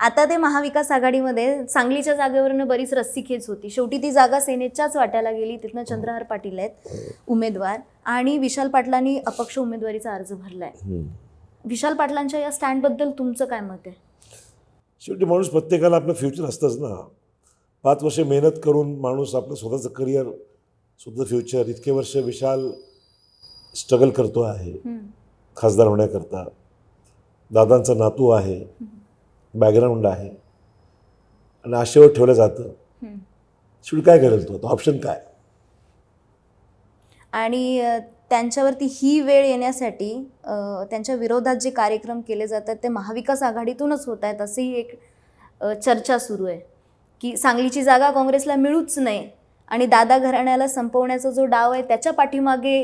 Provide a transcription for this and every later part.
आता ते महाविकास आघाडीमध्ये सांगलीच्या जागेवरनं बरीच रस्सीखेच होती. शेवटी ती जागा सेनेच्याच वाट्याला गेली. तिथनं चंद्रहार पाटील आहेत उमेदवार आणि विशाल पाटलांनी अपक्ष उमेदवारीचा अर्ज भरलाय. विशाल पाटलांच्या या स्टँडबद्दल तुमचं काय मत आहे? शेवटी माणूस प्रत्येकाला आपलं फ्युचर असतंच ना. पाच वर्ष मेहनत करून माणूस आपलं स्वतःचं करिअर स्वतःचं फ्युचर इतके वर्ष विशाल स्ट्रगल करतो आहे. खासदार होण्याकरता. दादांचा नातू आहे. बॅकग्राऊंड आहे. आणि आशेवर ठेवलं जातं. शेवटी काय करेल तो ऑप्शन काय? आणि त्यांच्यावरती ही वेळ येण्यासाठी त्यांच्या विरोधात जे कार्यक्रम केले जातात ते महाविकास आघाडीतूनच होत आहेत अशी एक चर्चा सुरू आहे. की सांगलीची जागा काँग्रेसला मिळूच नाही आणि दादा घराण्याला संपवण्याचा जो डाव आहे त्याच्या पाठीमागे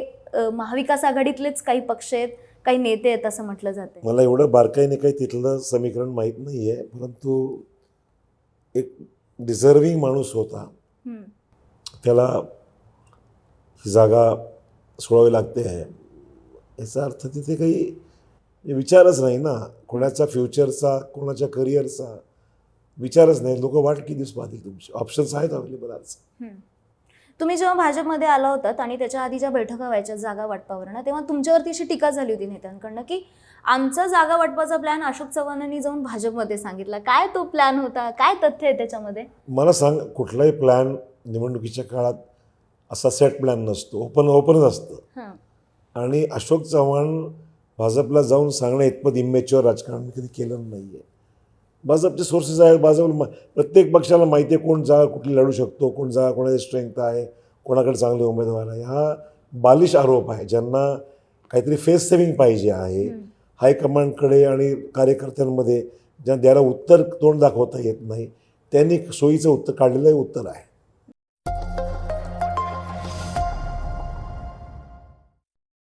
महाविकास आघाडीतलेच काही पक्ष आहेत. काही नेते आहेत असं म्हटलं जाते मला एवढं बारकाईने काही तिथलं समीकरण माहीत नाही आहे परंतु एक डिझर्विंग माणूस होता. त्याला ही जागा सोडावी लागते आहे. याचा अर्थ तिथे काही विचारच नाही ना. कोणाच्या फ्युचरचा कोणाच्या करिअरचा विचारच नाही. लोक वाट किती दिवस पाहतील तुमचे? ऑप्शन्स आहेत अवेलेबल आज. तुम्ही जेव्हा भाजपमध्ये आला होतात आणि त्याच्या आधी ज्या बैठका व्हायच्या जागा वाटपावर ना तेव्हा तुमच्यावरती अशी टीका झाली होती नेत्यांकडनं की आमचा जागा वाटपाचा प्लॅन अशोक चव्हाणांनी जाऊन भाजपमध्ये सांगितला. काय तो प्लॅन होता? काय तथ्य आहे त्याच्यामध्ये? मला सांग कुठलाही प्लॅन निवडणुकीच्या काळात असा सेट प्लॅन नसतो. ओपन ओपनच असतं. आणि अशोक चव्हाण भाजपला जाऊन सांगण्या इतपत इमेच्युअर राजकारण मी कधी केलं नाही आहे भाजपचे सोर्सेस आहेत. भाजप प्रत्येक पक्षाला माहिती आहे कोण जागा कुठली लढू शकतो कोण जागा कोणाची स्ट्रेंथ आहे कोणाकडे चांगले उमेदवार आहे. हा बालिश आरोप आहे ज्यांना काहीतरी फेस सेविंग पाहिजे आहे. हायकमांडकडे आणि कार्यकर्त्यांमध्ये ज्या द्यायला उत्तर तोंड दाखवता येत नाही त्यांनी सोयीचं उत्तर काढलेलं हे उत्तर आहे.